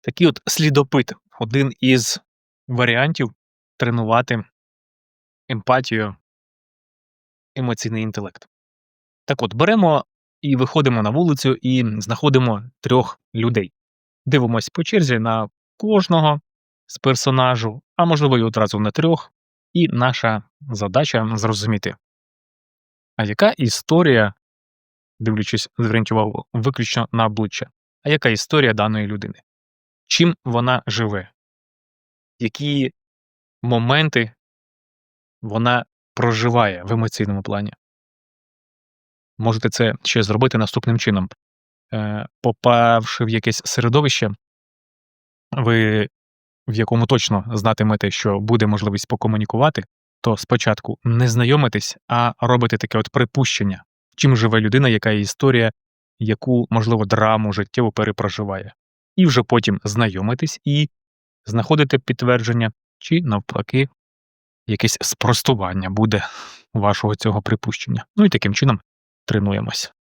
Такий от слідопит один із варіантів тренувати емпатію, емоційний інтелект. Так от, беремо і виходимо на вулицю і знаходимо трьох людей. Дивимось по черзі на кожного з персонажу, а можливо, і одразу на трьох. І наша задача зрозуміти, а яка історія, дивлячись, зверніть увагу, виключно на обличчя, а яка історія даної людини? Чим вона живе? Які моменти вона проживає в емоційному плані? Можете це ще зробити наступним чином. Е, Попавши в якесь середовище, ви в якому точно знатимете, що буде можливість покомунікувати, то спочатку не знайомитесь, а робите таке от припущення, чим живе людина, яка є історія, яку, можливо, драму життєву перепроживає. І вже потім знайомитись і знаходити підтвердження, чи навпаки, якесь спростування буде вашого цього припущення. Ну і таким чином тренуємось.